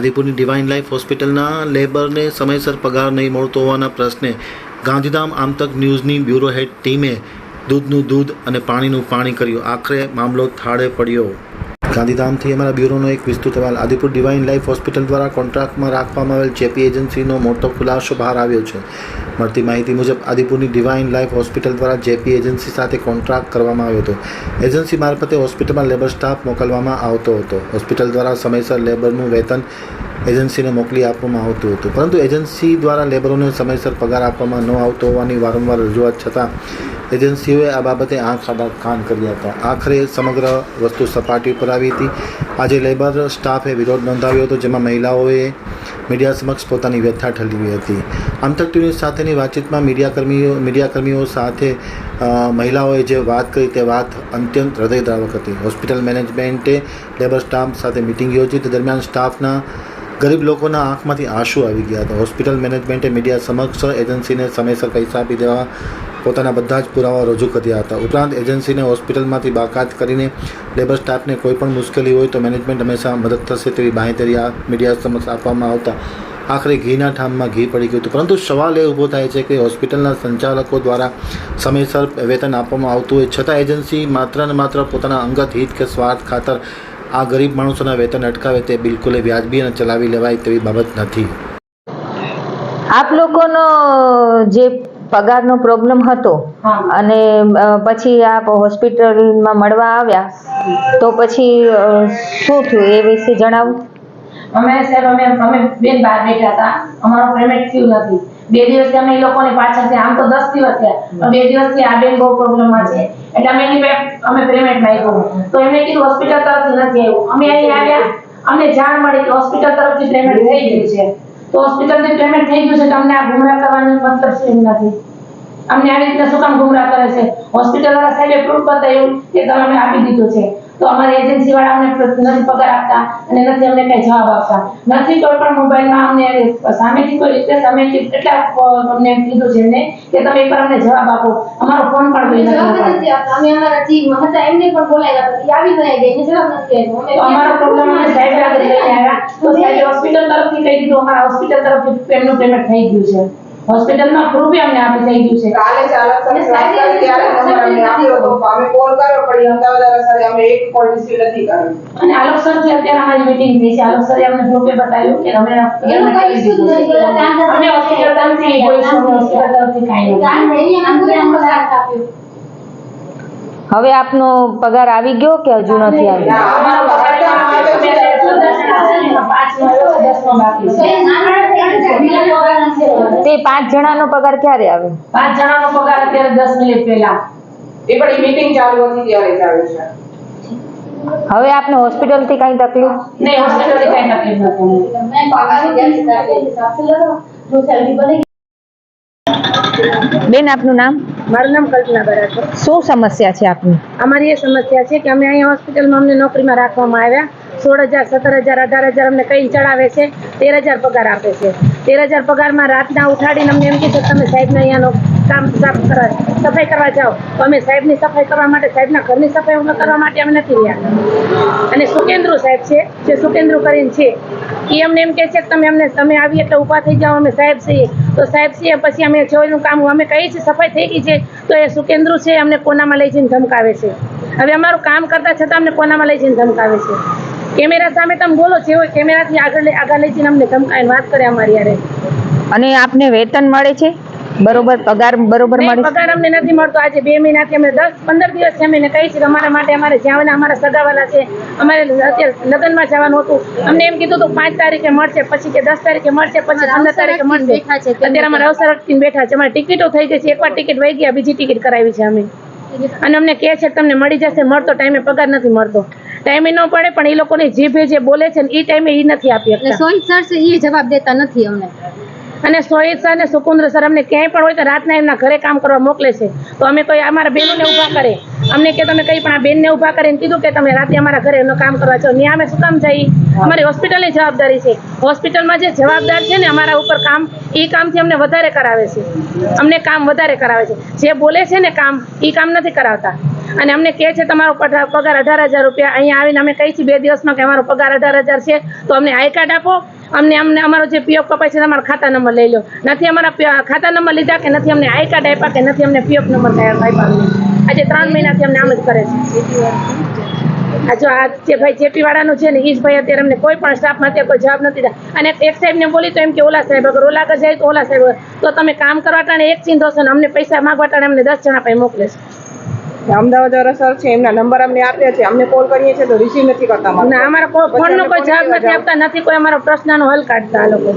આદિપુરની divine life હોસ્પિટલના લેબરને સમયસર પગાર નહીં મળતો હોવાના પ્રશ્ને ગાંધીધામ આમતક ન્યૂઝની બ્યુરો હેડ ટીમે દૂધનું દૂધ અને પાણીનું પાણી કર્યું. આખરે મામલો થાળે પડ્યો. ગાંધીધામથી અમારા બ્યુરોનો એક વિસ્તૃત અહેવાલ. આદિપુર ડિવાઇન લાઈફ હોસ્પિટલ દ્વારા કોન્ટ્રાક્ટમાં રાખવામાં આવેલ ચેપી એજન્સીનો મોટો ખુલાસો બહાર આવ્યો છે. મળતી માહિતી મુજબ, આદિપુરની ડિવાઇન લાઈફ હોસ્પિટલ દ્વારા જેપી એજન્સી સાથે કોન્ટ્રાક્ટ કરવામાં આવ્યો હતો. એજન્સી મારફતે હોસ્પિટલમાં લેબર સ્ટાફ મોકલવામાં આવતો હતો. હોસ્પિટલ દ્વારા સમયસર લેબરનું વેતન એજન્સીને મોકલી આપવામાં આવતું હતું. પરંતુ એજન્સી દ્વારા લેબરોને સમયસર પગાર આપવામાં ન આવતો હોવાની વારંવાર રજૂઆત છતાં એજન્સીઓએ આ બાબતે આંખ આડા કાન કર્યા હતા. આખરે સમગ્ર વસ્તુ સપાટી ઉપર આવી હતી. આજે લેબર સ્ટાફે વિરોધ નોંધાવ્યો હતો, જેમાં મહિલાઓએ મીડિયા સમક્ષ પોતાની વ્યથા ઠલવી હતી. આમતક ટીવી સાથેની વાતચીતમાં મીડિયાકર્મીઓ મીડિયાકર્મીઓ સાથે મહિલાઓએ જે વાત કરી તે વાત અત્યંત હૃદયદ્રાવક હતી. હોસ્પિટલ મેનેજમેન્ટે લેબર સ્ટાફ સાથે મિટિંગ યોજી, તે દરમિયાન સ્ટાફના ગરીબ લોકોના આંખમાંથી આંસુ આવી ગયા હતા. હોસ્પિટલ મેનેજમેન્ટે મીડિયા સમક્ષ એજન્સીને સમયસર પૈસા આપી દેવા પોતાના બધા જ પુરાવા રજૂ કર્યા હતા. ઉપરાંત એજન્સીને હોસ્પિટલમાંથી બાકાત કરીને લેબર સ્ટાફને કોઈ પણ મુશ્કેલી હોય તો મેનેજમેન્ટ હંમેશા મદદ થશે તેવી બાંહેધરી આ મીડિયા સમક્ષ આપવામાં આવતા આખરે ઘીના ઠામમાં ઘી પડી ગયું હતું. પરંતુ સવાલ એ ઊભો થાય છે કે હોસ્પિટલના સંચાલકો દ્વારા સમયસર વેતન આપવામાં આવતું હોય, છતાં એજન્સી માત્ર ને માત્ર પોતાના અંગત હિત કે સ્વાર્થ ખાતર આ ગરીબ માણસોના વેતન અટકાવે તે બિલકુલ વ્યાજબી અને ચલાવી લેવાય તેવી બાબત નથી. આપ લોકોનો જે પગારનો પ્રોબ્લેમ હતો. અને પછી આપ હોસ્પિટલમાં મળવા આવ્યા તો પછી શું થયું એ વિશે જણાવો? અમે સર અમે અમે બેન બહાર બેઠા હતા. અમારો પેમેન્ટ થયું નથી. બે દિવસથી અમે એ પાછળ પાછળથી આમ તો દસ દિવસ થયા. પણ બે દિવસથી આ બેન બહુ પ્રોબ્લેમમાં છે. એટલે અમે એની અમે પેમેન્ટ માંગ્યું તો એમને કીધું હોસ્પિટલ તરફથી નથી આવ્યું અમે અહીં આવ્યા. અમને જાણ મળી કે હોસ્પિટલ તરફથી પેમેન્ટ થઈ ગયું છે. તો હોસ્પિટલથી પેમેન્ટ થઈ ગયું છે તો અમને આ ગુમરા કરવાનું મતલબ છે નથી. અમને આવી રીતના શું કામ ગુમરા કરે છે? હોસ્પિટલ વાળા સાહેબે પ્રૂફ બતાવ્યું કે તમે આપી દીધું છે. તો અમારી એજન્સી વાળા અમને નથી પગાર આપતા અને નથી અમને કઈ જવાબ આપતા નથી કોઈ પણ મોબાઈલમાં અમને સામેથી કોઈ રીતે સામેથી કેટલા અમને કીધું છે એમને કે તમે એકવાર અમને જવાબ આપો અમારો ફોન પણ કોઈ નથી. અમે અમારા ટીમ હતા એમને પણ બોલાવ્યા. એ આવી ગયા ગઈ એને જવાબ નથી. અમે અમારો પ્રોબ્લેમ અમે સાહેબ આગળ લઈને આવ્યા તો સાહેબ હોસ્પિટલ તરફથી કહી દીધું અમારા હોસ્પિટલ તરફથી એમનું પેમેન્ટ થઈ ગયું છે હોસ્પિટલમાં પ્રૂફ અમને આપી થઈ ગયું છે. કાલે ચાલક ત્યારે નંબર અમને આપ્યો. હતો અમે કોલ કર્યો પણ અમદાવાદ સાથે અમે એક કોલ રિસીવ નથી કર્યો. અને આલોક સર જે અત્યારે અમારી મીટિંગ થઈ છે આલોક સર અમને ગ્રુપે બતાવ્યું કે અમે એનું કઈ issue નથી. અમે હોસ્પિટલ તરફથી કોઈ હોસ્પિટલ તરફથી કાઈ એના પૂરે અમને સાથ આપ્યો. હવે આપનો પગાર આવી ગયો કે હજુ નથી આવ્યો? તો પાંચ જણાનો પગાર ક્યારે આવે? પાંચ જણાનો પગાર અત્યારે દસ મિનિટ પહેલા. એ પણ મીટિંગ ચાલુ હતી ત્યારે જ આવે છે. હવે આપને હોસ્પિટલથી કઈ તકલીફ? નહીં હોસ્પિટલથી કાંઈ તકલીફ નથી. મેં બેન આપનું નામ? મારું નામ કલ્પના બરાબર. શું સમસ્યા છે આપની? અમારી એ સમસ્યા છે કે અમે અહીંયા હોસ્પિટલમાં અમને નોકરીમાં રાખવામાં આવ્યા. સોળ હજાર સત્તર હજાર અઢાર હજાર અમને કઈ ચડાવે છે. તેર હજાર પગાર આપે છે. તેર હજાર પગારમાં રાતના ઉઠાડીને અમને એમ કીધું તમે સાહેબને અહીંયાનો કામ સાફ કરવા, સફાઈ કરવા જાઓ. તો અમે સાહેબની સફાઈ કરવા માટે, સાહેબના ઘરની સફાઈ કરવા માટે અમે નથી રહ્યા. અને સુકેન્દ્રુ સાહેબ છે, જે સુકેન્દ્રુ કરીને છે, એ અમને એમ કહે છે કે તમે અમને, તમે આવી એટલે ઊભા થઈ જાઓ, અમે સાહેબ છીએ. તો સાહેબ છીએ, પછી અમે જોઈનું કામ, અમે કહીએ છીએ, સફાઈ થઈ ગઈ છે. તો એ સુકેન્દ્રુ છે, અમને કોનામાં લઈ જઈને ધમકાવે છે. હવે અમારું કામ કરતા છતાં અમને કોનામાં લઈ જઈને ધમકાવે છે. કેમેરા સામે તમે બોલો જે કેમેરાથી આગળ લઈ આગળ લઈ જઈને અમને ધમકાવીને વાત કરે અમારી યારે અને આપને વેતન મળે છે? બરોબર પગાર બરોબર મળે? પગાર અમને નથી મળતો. આજે બે મહિનાથી અમે દસ પંદર દિવસથી અમે કહી છે કે અમારા માટે અમારે જ્યાં અમારા સગાવાલા છે. અમારે અત્યારે લગ્નમાં જવાનું હતું. અમને એમ કીધું હતું પાંચ તારીખે મળશે પછી કે દસ તારીખે મળશે પછી પંદર તારીખે મળશે. અત્યારે અમારે અવસર બેઠા છે. અમારી ટિકિટો થઈ ગઈ છે. એકવાર ટિકિટ વહી ગયા બીજી ટિકિટ કરાવી છે અમે. અને અમને કહે છે તમને મળી જશે. મળતો ટાઈમે પગાર નથી મળતો. ટાઈમે ન પડે પણ એ લોકોની જીભે જે બોલે છે ને એ ટાઈમે એ નથી આપી અને શકતા. સોહિત સર છે એ જવાબ દેતા નથી અમને. અને સોહિત સર ને સુકુંદ્ર સર અમને ક્યાંય પણ હોય તો રાતના એમના ઘરે કામ કરવા મોકલે છે. તો અમે કોઈ અમારા બહેનોને ઊભા કરે. અમને કે તમે કઈ પણ આ બેનને ઊભા કરીને કીધું કે તમે રાતે અમારા ઘરે એમનું કામ કરવા છો ત્યાં અમે શું કામ જઈએ? અમારી હોસ્પિટલની જવાબદારી છે. હોસ્પિટલમાં જે જવાબદાર છે ને અમારા ઉપર કામ એ કામથી અમને વધારે કરાવે છે. અમને કામ વધારે કરાવે છે. જે બોલે છે ને કામ એ કામ નથી કરાવતા. અને અમને કહે છે, તમારો પગાર અઢાર હજાર રૂપિયા અહીંયા આવીને અમે કહીએ છીએ બે દિવસમાં કે અમારો પગાર અઢાર હજાર છે, તો અમને આઈ કાર્ડ આપો. અમને અમને અમારો જે પીએફ કપાય છે, તમારો ખાતા નંબર લઈ લો. નથી અમારા ખાતા નંબર લીધા કે નથી અમને આઈ કાર્ડ આપ્યા કે નથી અમને પીએફ નંબર આપ્યા? આજે ત્રણ મહિનાથી અમને આમ જ કરે છે. આ જો આ જે ભાઈ જેપી વાળાનું છે ને એ જ ભાઈ અત્યારે અમને કોઈ પણ સ્ટાફમાં અત્યારે કોઈ જવાબ નથી અને એક સાહેબને બોલી તો એમ કે, ઓલા સાહેબ, અગર ઓલા કર જાય તો ઓલા સાહેબ. તો તમે કામ કરવા ટાણે એક ચિંતો છો ને, અમને પૈસા માંગવા ટાણે અમને દસ જણા પાસે મોકલે અમદાવાદ સર છે એમના નંબર અમને આપ્યા છે. અમને કોલ કરીએ છીએ તો રિસીવ નથી કરતા ના અમારા પછી ફોનનો કોઈ જવાબ નથી આપતા નથી કોઈ અમારો પ્રશ્નનો હલ કાઢતા આ લોકો.